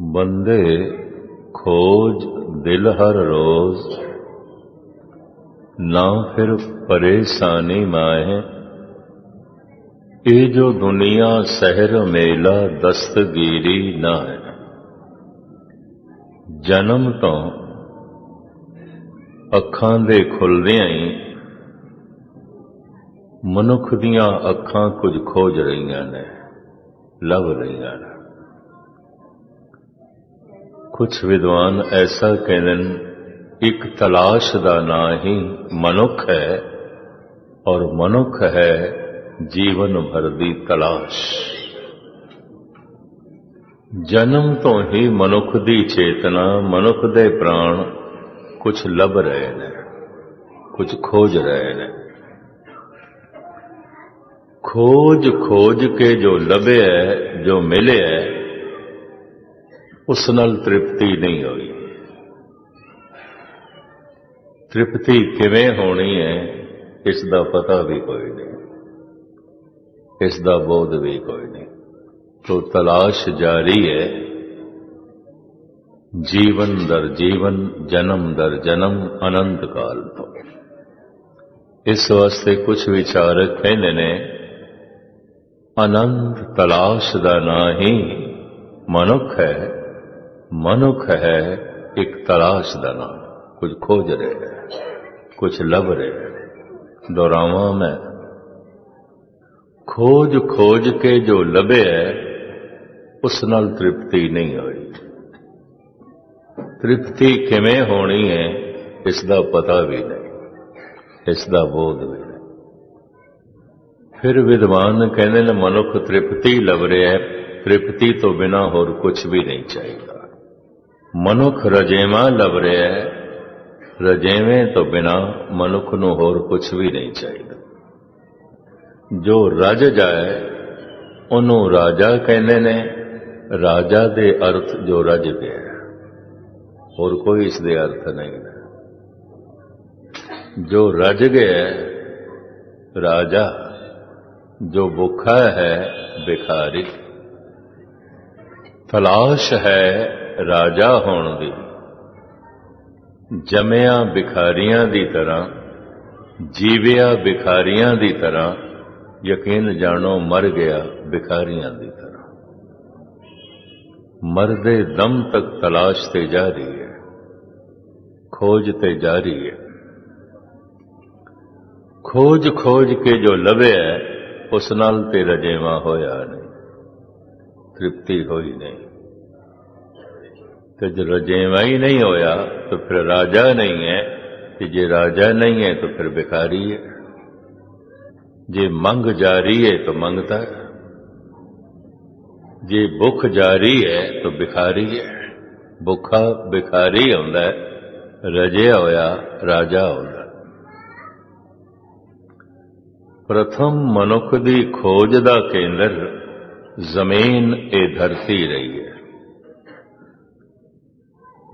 ਬੰਦੇ ਖੋਜ ਦਿਲ ਹਰ ਰੋਜ਼, ਨਾ ਫਿਰ ਪਰੇਸ਼ਾਨੀ ਮਾਏ ਇਹ ਜੋ ਦੁਨੀਆ ਸਹਿਰ ਮੇਲਾ ਦਸਤਗੀਰੀ ਨਾ ਹੈ ਜਨਮ ਤੋਂ ਅੱਖਾਂ ਦੇ ਖੁੱਲਦਿਆਂ ਹੀ ਮਨੁੱਖ ਦੀਆਂ ਅੱਖਾਂ ਕੁਝ ਖੋਜ ਰਹੀਆਂ ਨੇ, ਲੱਭ ਰਹੀਆਂ ਨੇ। ਕੁਝ ਵਿਦਵਾਨ ਐਸਾ ਕਹਿੰਦੇ ਨੇ ਇੱਕ ਤਲਾਸ਼ ਦਾ ਨਾਂ ਹੀ ਮਨੁੱਖ ਹੈ ਔਰ ਮਨੁੱਖ ਹੈ ਜੀਵਨ ਭਰ ਦੀ ਤਲਾਸ਼। ਜਨਮ ਤੋਂ ਹੀ ਮਨੁੱਖ ਦੀ ਚੇਤਨਾ, ਮਨੁੱਖ ਦੇ ਪ੍ਰਾਣ ਕੁਝ ਲੱਭ ਰਹੇ ਨੇ ਕੁਝ ਖੋਜ ਰਹੇ ਨੇ। ਖੋਜ ਖੋਜ ਕੇ ਜੋ ਲੱਭਿਆ ਜੋ ਮਿਲਿਆ ਉਸ ਨਾਲ ਤ੍ਰਿਪਤੀ ਨਹੀਂ ਹੋਈ। ਤ੍ਰਿਪਤੀ ਕਿਵੇਂ ਹੋਣੀ ਹੈ, ਇਸ ਦਾ ਪਤਾ ਵੀ ਕੋਈ ਨਹੀਂ। ਇਸ ਦਾ ਬੋਧ ਵੀ ਕੋਈ ਨਹੀਂ। ਤੋ ਤਲਾਸ਼ ਜਾਰੀ ਹੈ, ਜੀਵਨ ਦਰ ਜੀਵਨ, ਜਨਮ ਦਰ ਜਨਮ, ਅਨੰਤ ਕਾਲ ਤੋਂ। ਇਸ ਵਾਸਤੇ ਕੁਝ ਵਿਚਾਰਕ ਕਹਿੰਦੇ ਨੇ, ਅਨੰਤ ਤਲਾਸ਼ ਦਾ ਨਾਂ ਹੀ ਮਨੁੱਖ ਹੈ ਮਨੁੱਖ ਹੈ ਇੱਕ ਤਲਾਸ਼ ਦਾ ਨਾਮ ਕੁਝ ਖੋਜ ਰਿਹਾ ਹੈ, ਕੁਝ ਲੱਭ ਰਿਹਾ ਹੈ। ਦੁਹਰਾਵਾਂ ਮੈਂ। ਖੋਜ ਖੋਜ ਕੇ ਜੋ ਲੱਭਿਆ ਉਸ ਨਾਲ ਤ੍ਰਿਪਤੀ ਨਹੀਂ ਹੋਈ। ਤ੍ਰਿਪਤੀ ਕਿਵੇਂ ਹੋਣੀ ਹੈ, ਇਸ ਦਾ ਪਤਾ ਵੀ ਨਹੀਂ। ਇਸ ਦਾ ਬੋਧ ਵੀ ਨਹੀਂ। ਫਿਰ ਵਿਦਵਾਨ ਕਹਿੰਦੇ ਨੇ, ਮਨੁੱਖ ਤ੍ਰਿਪਤੀ ਲੱਭ ਰਿਹਾ ਹੈ। ਤ੍ਰਿਪਤੀ ਤੋਂ ਬਿਨਾ ਹੋਰ ਕੁਝ ਵੀ ਨਹੀਂ ਚਾਹੀਦਾ। ਮਨੁੱਖ ਰਜੇਵਾ ਲੱਭ ਰਿਹਾ ਹੈ। ਰਜੇਵੇਂ ਤੋਂ ਬਿਨਾ ਮਨੁੱਖ ਨੂੰ ਹੋਰ ਕੁਝ ਵੀ ਨਹੀਂ ਚਾਹੀਦਾ। ਜੋ ਰਜ ਜਾਏ, ਉਹਨੂੰ ਰਾਜਾ ਕਹਿੰਦੇ ਨੇ। ਰਾਜਾ ਦੇ ਅਰਥ ਜੋ ਰਜ ਗਿਆ ਹੋਰ ਕੋਈ ਇਸ ਦੇ ਅਰਥ ਨਹੀਂ ਜੋ ਰਜ ਗਿਆ ਰਾਜਾ, ਜੋ ਭੁੱਖਾ ਹੈ ਬਿਖਾਰੀ ਤਲਾਸ਼ ਹੈ ਰਾਜਾ ਹੋਣ ਦੀ। ਜਮਿਆ ਭਿਖਾਰੀਆਂ ਦੀ ਤਰ੍ਹਾਂ, ਜੀਵਿਆ ਭਿਖਾਰੀਆਂ ਦੀ ਤਰ੍ਹਾਂ, ਯਕੀਨ ਜਾਣੋ ਮਰ ਗਿਆ ਭਿਖਾਰੀਆਂ ਦੀ ਤਰ੍ਹਾਂ। ਮਰਦੇ ਦਮ ਤੱਕ ਤਲਾਸ਼ ਤੇ ਜਾਰੀ ਹੈ, ਖੋਜ ਤੇ ਜਾਰੀ ਹੈ। ਖੋਜ ਖੋਜ ਕੇ ਜੋ ਲਵੇ ਉਸ ਨਾਲ ਤੇ ਰਜੇਵਾ ਹੋਇਆ ਨਹੀਂ, ਤ੍ਰਿਪਤੀ ਹੋਈ ਨਹੀਂ। ਤੇ ਜੇ ਰਜੇਵਾ ਹੀ ਨਹੀਂ ਹੋਇਆ, ਤਾਂ ਫਿਰ ਰਾਜਾ ਨਹੀਂ ਹੈ। ਕਿ ਜੇ ਰਾਜਾ ਨਹੀਂ ਹੈ, ਤਾਂ ਫਿਰ ਬਿਕਾਰੀ ਹੈ। ਜੇ ਮੰਗ ਜਾਰੀ ਹੈ, ਤਾਂ ਮੰਗਤਾ ਹੈ। ਜੇ ਭੁੱਖ ਜਾਰੀ ਹੈ, ਤਾਂ ਬਿਖਾਰੀ ਹੈ। ਭੁੱਖਾ ਬਿਖਾਰੀ ਹੁੰਦਾ ਹੈ, ਰਜਿਆ ਹੋਇਆ ਰਾਜਾ ਹੁੰਦਾ ਪ੍ਰਥਮ ਮਨੁੱਖ ਦੀ ਖੋਜ ਦਾ ਕੇਂਦਰ ਜ਼ਮੀਨ ਇਹ ਧਰਤੀ ਰਹੀ ਹੈ।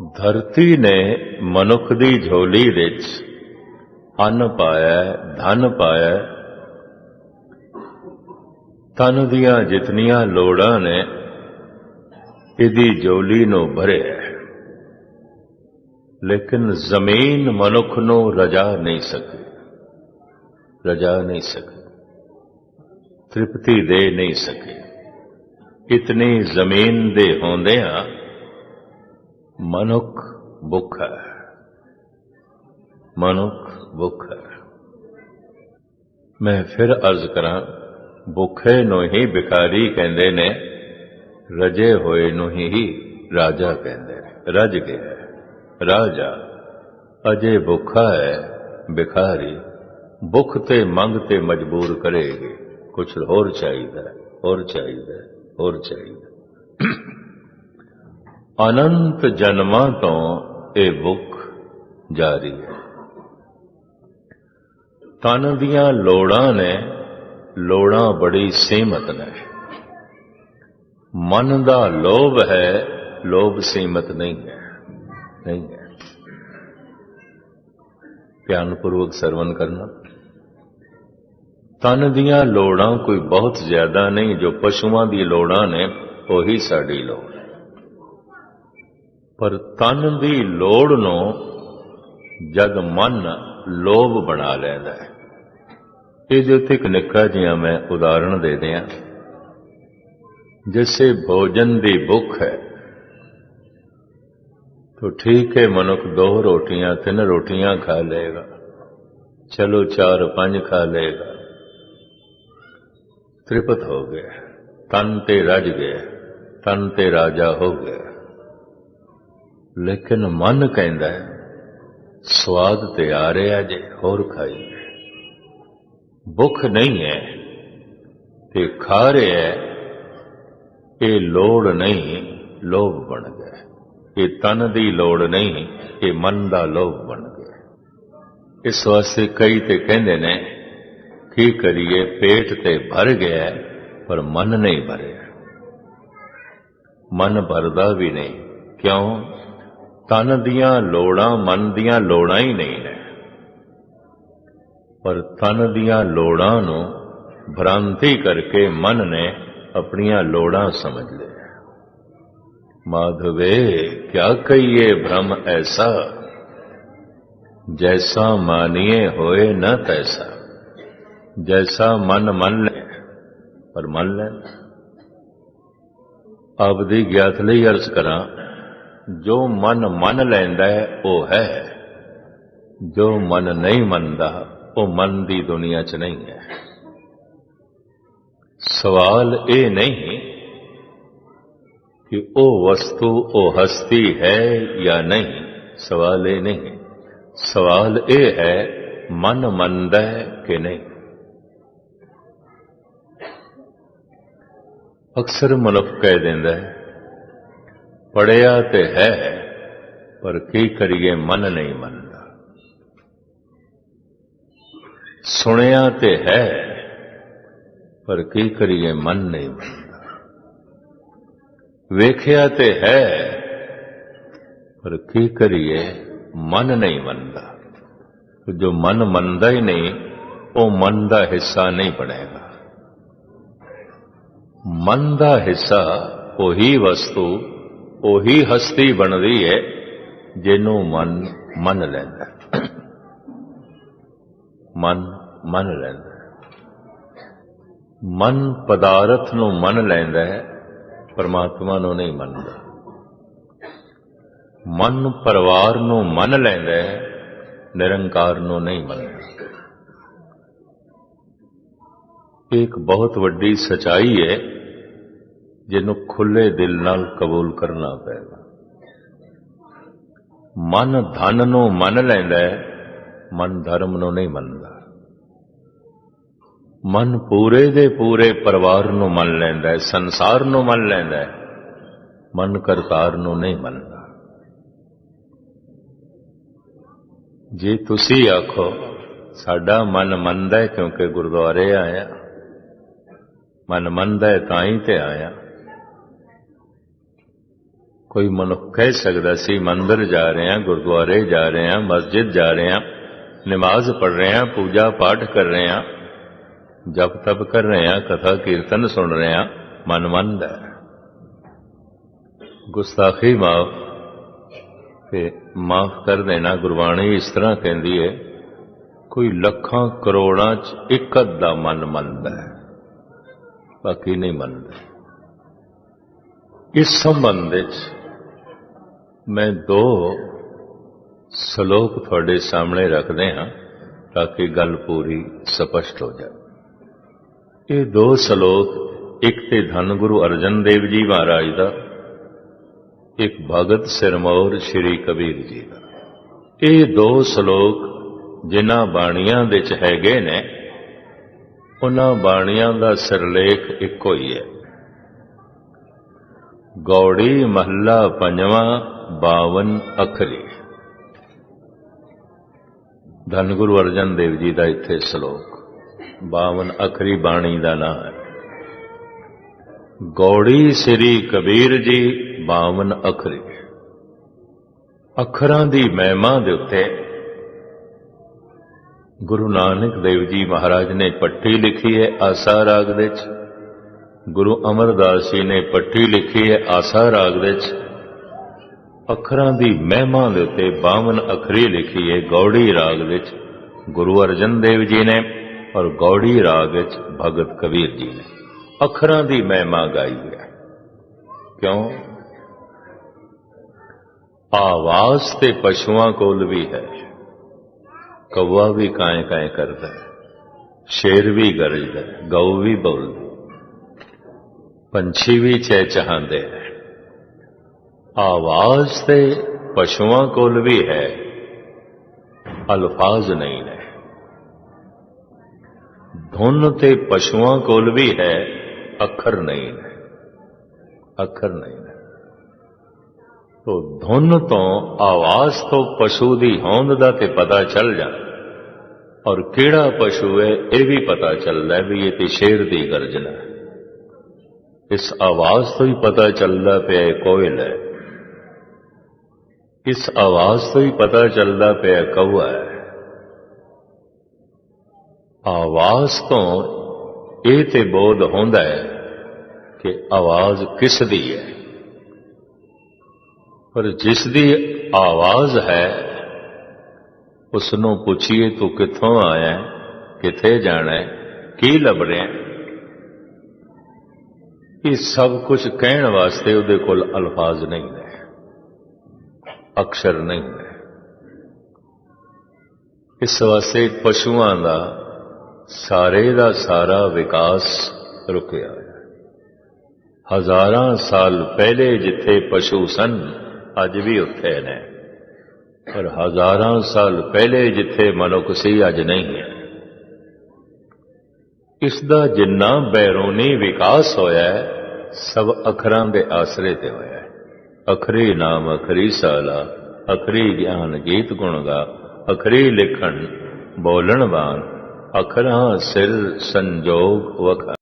ਧਰਤੀ ਨੇ ਮਨੁੱਖ ਦੀ ਝੋਲੀ ਵਿੱਚ ਅੰਨ ਪਾਇਆ, ਧਨ ਪਾਇਆ। ਤਨ ਦੀਆਂ ਜਿਤਨੀਆਂ ਲੋੜਾਂ ਨੇ, ਇਹਦੀ ਝੋਲੀ ਨੂੰ ਭਰਿਆ। ਲੇਕਿਨ ਜ਼ਮੀਨ ਮਨੁੱਖ ਨੂੰ ਰਜਾ ਨਹੀਂ ਸਕੀ। ਰਜਾ ਨਹੀਂ ਸਕੀ। ਤ੍ਰਿਪਤੀ ਦੇ ਨਹੀਂ ਸਕੇ। ਇਤਨੀ ਜ਼ਮੀਨ ਦੇ ਹੁੰਦਿਆਂ ਮਨੁੱਖ ਭੁੱਖਾ ਹੈ ਮਨੁੱਖ ਭੁੱਖਾ ਹੈ ਮੈਂ ਫਿਰ ਅਰਜ਼ ਕਰਾਂ ਭੁੱਖੇ ਨੂੰ ਹੀ ਭਿਖਾਰੀ ਕਹਿੰਦੇ ਨੇ ਰਜੇ ਹੋਏ ਨੂੰ ਹੀ ਰਾਜਾ ਕਹਿੰਦੇ ਨੇ ਰਜ ਗਿਆ ਰਾਜਾ ਅਜੇ ਭੁੱਖਾ ਹੈ ਭਿਖਾਰੀ ਭੁੱਖ ਤੇ ਮੰਗ ਤੇ ਮਜਬੂਰ ਕਰੇਗੀ ਕੁਝ ਹੋਰ ਚਾਹੀਦਾ ਹੋਰ ਚਾਹੀਦਾ ਹੋਰ ਚਾਹੀਦਾ ਅਨੰਤ ਜਨਮਾਂ ਤੋਂ ਇਹ ਭੁੱਖ ਜਾਰੀ ਹੈ। ਤਨ ਦੀਆਂ ਲੋੜਾਂ ਨੇ ਲੋੜਾਂ ਬੜੀ ਸੀਮਤ ਨੇ। ਮਨ ਦਾ ਲੋਭ ਹੈ, ਲੋਭ ਸੀਮਤ ਨਹੀਂ ਹੈ। ਨਹੀਂ ਹੈ। ਧਿਆਨਪੂਰਵਕ ਸਰਵਨ ਕਰਨਾ। ਤਨ ਦੀਆਂ ਲੋੜਾਂ ਕੋਈ ਬਹੁਤ ਜ਼ਿਆਦਾ ਨਹੀਂ, ਜੋ ਪਸ਼ੂਆਂ ਦੀ ਲੋੜਾਂ ਨੇ, ਉਹੀ ਸਾਡੀ ਲੋੜ ਹੈ। ਪਰ ਤਨ ਦੀ ਲੋੜ ਨੂੰ ਜਦ ਮਨ ਲੋਭ ਬਣਾ ਲੈਂਦਾ ਹੈ ਇਹਦੇ ਉੱਤੇ ਇੱਕ ਨਿੱਕਾ ਜਿਹਾ ਮੈਂ ਉਦਾਹਰਣ ਦੇ ਦਿਆਂ जैसे भोजन ਦੀ ਭੁੱਖ ਹੈ तो ठीक है मनुख दो रोटियां तीन रोटियां खा लेगा चलो चार पंज खा लेगा ਤ੍ਰਿਪਤ ਹੋ ਗਿਆ ਤਨ ਤੇ ਰਜ ਗਿਆ ਤਨ ਤੇ ਰਾਜਾ ਹੋ ਗਿਆ ਲੇਕਿਨ ਮਨ ਕਹਿੰਦਾ ਹੈ, ਸਵਾਦ ਤੇ ਆ ਰਿਹਾ ਜੇ ਹੋਰ ਖਾਈ ਭੁੱਖ ਨਹੀਂ ਹੈ ਤੇ ਖਾ ਰਿਹਾ ਇਹ ਲੋੜ ਨਹੀਂ, ਲੋਭ ਬਣ ਗਿਆ। ਇਹ ਤਨ ਦੀ ਲੋੜ ਨਹੀਂ, ਇਹ ਮਨ ਦਾ ਲੋਭ ਬਣ ਗਿਆ। ਇਸ ਵਾਸਤੇ ਕਈ ਤੇ ਕਹਿੰਦੇ ਨੇ, ਕੀ ਕਰੀਏ, ਪੇਟ ਤੇ ਭਰ ਗਿਆ, ਪਰ ਮਨ ਨਹੀਂ ਭਰਿਆ। ਮਨ ਭਰਦਾ ਵੀ ਨਹੀਂ, ਕਿਉਂ? ਤਨ ਦੀਆਂ ਲੋੜਾਂ, ਮਨ ਦੀਆਂ ਲੋੜਾਂ ਹੀ ਨਹੀਂ ਨੇ। ਪਰ ਤਨ ਦੀਆਂ ਲੋੜਾਂ ਨੂੰ ਭ੍ਰਾਂਤੀ ਕਰਕੇ ਮਨ ਨੇ ਆਪਣੀਆਂ ਲੋੜਾਂ ਸਮਝ ਲਿਆ ਮਾਧਵੇ, ਕਿਆ ਕਹੀਏ ਭ੍ਰਮ ਐਸਾ? ਜੈਸਾ ਮਾਨੀਏ ਹੋਏ ਨਾ ਤੈਸਾ। ਜੈਸਾ ਮਨ ਮੰਨ ਲੈ, ਪਰ ਮੰਨ ਲੈ। ਆਪਦੀ ਗਿਆਤ ਲਈ ਅਰਜ਼ ਕਰਾਂ ਜੋ ਮਨ ਮੰਨ ਲੈਂਦਾ ਹੈ, ਉਹ ਹੈ। ਜੋ ਮਨ ਨਹੀਂ ਮੰਨਦਾ, ਉਹ ਮਨ ਦੀ ਦੁਨੀਆ 'ਚ ਨਹੀਂ ਹੈ। ਸਵਾਲ ਇਹ ਨਹੀਂ ਕਿ ਉਹ ਵਸਤੂ, ਉਹ ਹਸਤੀ ਹੈ ਜਾਂ ਨਹੀਂ। ਸਵਾਲ ਇਹ ਨਹੀਂ। ਸਵਾਲ ਇਹ ਹੈ, ਮਨ ਮੰਨਦਾ ਹੈ ਕਿ ਨਹੀਂ। ਅਕਸਰ ਮਨੁੱਖ ਕਹਿ ਦਿੰਦਾ ਹੈ ਪੜਿਆ ਤੇ ਹੈ, ਪਰ ਕੀ ਕਰੀਏ ਮਨ ਨਹੀਂ ਮੰਨਦਾ। ਸੁਣਿਆ ਤੇ ਹੈ, ਪਰ ਕੀ ਕਰੀਏ ਮਨ ਨਹੀਂ ਮੰਨਦਾ। ਵੇਖਿਆ ਤੇ ਹੈ, ਪਰ ਕੀ ਕਰੀਏ ਮਨ ਨਹੀਂ ਮੰਨਦਾ। ਜੋ ਮਨ ਮੰਨਦਾ ਹੀ ਨਹੀਂ, ਉਹ ਮਨ ਦਾ ਹਿੱਸਾ ਨਹੀਂ ਬਣੇਗਾ। ਮਨ ਦਾ ਹਿੱਸਾ ਉਹੀ ਵਸਤੂ ਉਹੀ ਹਸਤੀ ਬਣਦੀ ਹੈ ਜਿਹਨੂੰ ਮਨ, ਮੰਨ ਲੈਂਦਾ ਮਨ, ਮੰਨ ਲੈਂਦਾ ਮਨ ਪਦਾਰਥ ਨੂੰ ਮੰਨ ਲੈਂਦਾ ਹੈ, ਪਰਮਾਤਮਾ ਨੂੰ ਨਹੀਂ ਮੰਨਦਾ। ਮਨ ਪਰਿਵਾਰ ਨੂੰ ਮੰਨ ਲੈਂਦਾ ਹੈ, ਨਿਰੰਕਾਰ ਨੂੰ ਨਹੀਂ ਮੰਨਦਾ। ਇੱਕ ਬਹੁਤ ਵੱਡੀ ਸਚਾਈ ਹੈ ਜਿਹਨੂੰ ਖੁੱਲੇ ਦਿਲ ਨਾਲ ਕਬੂਲ ਕਰਨਾ ਪਏਗਾ ਮਨ ਧਨ ਨੂੰ ਮੰਨ ਲੈਂਦਾ ਹੈ, ਮਨ ਧਰਮ ਨੂੰ ਨਹੀਂ ਮੰਨਦਾ। ਮਨ ਪੂਰੇ ਦੇ ਪੂਰੇ ਪਰਿਵਾਰ ਨੂੰ ਮੰਨ ਲੈਂਦਾ ਹੈ, ਸੰਸਾਰ ਨੂੰ ਮੰਨ ਲੈਂਦਾ ਹੈ, ਮਨ ਕਰਤਾਰ ਨੂੰ ਨਹੀਂ ਮੰਨਦਾ। ਜੇ ਤੁਸੀਂ ਆਖੋ, ਸਾਡਾ ਮਨ ਮੰਨਦਾ ਕਿਉਂਕਿ ਗੁਰਦੁਆਰੇ ਆਇਆ, ਮਨ ਮੰਨਦਾ ਤਾਂ ਹੀ ਤੇ ਆਇਆ। ਕੋਈ ਮਨੁੱਖ ਕਹਿ ਸਕਦਾ ਸੀ, ਮੰਦਰ ਜਾ ਰਹੇ ਹਾਂ, ਗੁਰਦੁਆਰੇ ਜਾ ਰਹੇ ਹਾਂ, ਮਸਜਿਦ ਜਾ ਰਹੇ ਹਾਂ, ਨਮਾਜ਼ ਪੜ੍ਹ ਰਹੇ ਹਾਂ, ਪੂਜਾ ਪਾਠ ਕਰ ਰਹੇ ਹਾਂ, ਜਪ ਤਪ ਕਰ ਰਹੇ ਹਾਂ, ਕਥਾ ਕੀਰਤਨ ਸੁਣ ਰਹੇ ਹਾਂ, ਮਨ ਮੰਨਦਾ ਹੈ। ਗੁਸਤਾਖੀ ਮਾਫ ਤੇ ਮਾਫ ਕਰ ਦੇਣਾ ਗੁਰਬਾਣੀ ਇਸ ਤਰ੍ਹਾਂ ਕਹਿੰਦੀ ਹੈ, ਕੋਈ ਲੱਖਾਂ ਕਰੋੜਾਂ ਚ ਇੱਕ ਦਾ ਮਨ ਮੰਨਦਾ ਹੈ, ਬਾਕੀ ਨਹੀਂ ਮੰਨਦਾ। ਇਸ ਸੰਬੰਧ ਵਿੱਚ ਮੈਂ ਦੋ ਸ਼ਲੋਕ ਤੁਹਾਡੇ ਸਾਹਮਣੇ ਰੱਖਦੇ ਹਾਂ ਤਾਂ ਕਿ ਗੱਲ ਪੂਰੀ ਸਪਸ਼ਟ ਹੋ ਜਾਵੇ ਇਹ ਦੋ ਸ਼ਲੋਕ, ਇੱਕ ਤੇ ਧੰਨ ਗੁਰੂ ਅਰਜਨ ਦੇਵ ਜੀ ਮਹਾਰਾਜ ਦਾ, ਇੱਕ ਭਗਤ ਸਿਰਮੌਰ ਸ੍ਰੀ ਕਬੀਰ ਜੀ ਦਾ। ਇਹ ਦੋ ਸ਼ਲੋਕ ਜਿਨ੍ਹਾਂ ਬਾਣੀਆਂ ਵਿੱਚ ਹੈਗੇ ਨੇ, ਉਹਨਾਂ ਬਾਣੀਆਂ ਦਾ ਸਿਰਲੇਖ ਇੱਕੋ ਹੀ ਹੈ। ਗੌੜੀ ਮਹੱਲਾ ਪੰਜਵਾਂ 52 ਅਖਰੀ। ਧੰਨ ਗੁਰੂ ਅਰਜਨ ਦੇਵ ਜੀ ਦਾ ਇੱਥੇ ਸ਼ਲੋਕ। 52 ਅਖਰੀ ਬਾਣੀ ਦਾ ਨਾਮ ਹੈ। ਗੌੜੀ ਸ੍ਰੀ ਕਬੀਰ ਜੀ 52 ਅਖਰੀ। ਅੱਖਰਾਂ ਦੀ ਮਹਿਮਾ ਦੇ ਉੱਤੇ ਗੁਰੂ ਨਾਨਕ ਦੇਵ ਜੀ ਮਹਾਰਾਜ ਨੇ ਪੱਟੀ ਲਿਖੀ ਹੈ ਆਸਾ ਰਾਗ ਦੇ ਵਿੱਚ। ਗੁਰੂ ਅਮਰਦਾਸ ਜੀ ਨੇ ਪੱਟੀ ਲਿਖੀ ਹੈ ਆਸਾ ਰਾਗ ਵਿੱਚ। ਅੱਖਰਾਂ ਦੀ ਮਹਿਮਾ ਦੇ ਉੱਤੇ 52 ਅੱਖਰੀ ਲਿਖੀ ਹੈ ਗੌੜੀ ਰਾਗ ਵਿੱਚ ਗੁਰੂ ਅਰਜਨ ਦੇਵ ਜੀ ਨੇ ਔਰ ਗੌੜੀ ਰਾਗ ਵਿੱਚ ਭਗਤ ਕਬੀਰ ਜੀ ਨੇ। ਅੱਖਰਾਂ ਦੀ ਮਹਿਮਾ ਗਾਈ ਹੈ। ਕਿਉਂ? ਆਵਾਜ਼ ਤੇ ਪਸ਼ੂਆਂ ਕੋਲ ਵੀ ਹੈ। ਕੌਵਾ ਵੀ ਕਾਏ ਕਾਏ ਕਰਦਾ ਸ਼ੇਰ ਵੀ ਗਰਜਦਾ ਗਊ ਵੀ ਬੋਲਦਾ ਪੰਛੀ ਵੀ ਚਹਿਚਹਾਉਂਦੇ ਹੈ ਆਵਾਜ਼ ਤੇ ਪਸ਼ੂਆਂ ਕੋਲ ਵੀ ਹੈ। ਅਲਫਾਜ਼ ਨਹੀਂ ਨੇ। ਧੁਨ ਤੇ ਪਸ਼ੂਆਂ ਕੋਲ ਵੀ ਹੈ, ਅੱਖਰ ਨਹੀਂ ਨੇ। ਅੱਖਰ ਨਹੀਂ ਨੇ। ਤੋ ਧੁਨ ਤੋਂ ਆਵਾਜ਼ ਤੋਂ ਪਸ਼ੂ ਦੀ ਹੋਂਦ ਦਾ ਤੇ ਪਤਾ ਚੱਲ ਜਾਂਦਾ ਔਰ ਕਿਹੜਾ ਪਸ਼ੂ ਹੈ, ਇਹ ਵੀ ਪਤਾ ਚੱਲਦਾ ਵੀ ਇਹ ਤੇ ਸ਼ੇਰ ਦੀ ਗਰਜਨਾ ਹੈ। ਇਸ ਆਵਾਜ਼ ਤੋਂ ਹੀ ਪਤਾ ਚੱਲਦਾ ਪਿਆ ਇਹ ਕੋਇਲ ਹੈ। ਇਸ ਆਵਾਜ਼ ਤੋਂ ਹੀ ਪਤਾ ਚੱਲਦਾ ਪਿਆ ਕਊਆ ਹੈ। ਆਵਾਜ਼ ਤੋਂ ਇਹ ਤੇ ਬੋਧ ਹੁੰਦਾ ਹੈ ਕਿ ਆਵਾਜ਼ ਕਿਸ ਦੀ ਹੈ। ਪਰ ਜਿਸ ਦੀ ਆਵਾਜ਼ ਹੈ ਉਸ ਨੂੰ ਪੁੱਛੀਏ ਤੂੰ ਕਿੱਥੋਂ ਆਇਆ, ਕਿੱਥੇ ਜਾਣਾ ਹੈ, ਕੀ ਲੱਭ ਰਿਹਾ ਹੈ? ਇਹ ਸਭ ਕੁਝ ਕਹਿਣ ਵਾਸਤੇ ਉਹਦੇ ਕੋਲ ਅਲਫਾਜ਼ ਨਹੀਂ ਨੇ, ਅਕਸ਼ਰ ਨਹੀਂ ਨੇ। ਇਸ ਵਾਸਤੇ ਪਸ਼ੂਆਂ ਦਾ, ਸਾਰੇ ਦਾ ਸਾਰਾ ਵਿਕਾਸ ਰੁਕਿਆ ਹੈ। ਹਜ਼ਾਰਾਂ ਸਾਲ ਪਹਿਲੇ ਜਿੱਥੇ ਪਸ਼ੂ ਸਨ, ਅੱਜ ਵੀ ਉੱਥੇ ਨੇ। ਪਰ ਹਜ਼ਾਰਾਂ ਸਾਲ ਪਹਿਲੇ ਜਿੱਥੇ ਮਨੁੱਖ ਸੀ, ਅੱਜ ਨਹੀਂ ਹੈ। ਇਸ ਦਾ ਜਿੰਨਾ ਬੈਰੂਨੀ ਵਿਕਾਸ ਹੋਇਆ ਹੈ, ਸਭ ਅੱਖਰਾਂ ਦੇ ਆਸਰੇ ਤੇ ਹੋਇਆ ਹੈ। ਅਖਰੀ ਨਾਮ, ਅਖਰੀ ਸਾਲਾ, ਅਖਰੀ ਗਿਆਨ, ਗੀਤ ਗੁਣ ਗਾ, ਅਖਰੀ ਲਿਖਣ, ਬੋਲਣ ਵਾਨ ਅਖਰਾਂ ਸਿਰ ਸੰਜੋਗ ਵਖਾ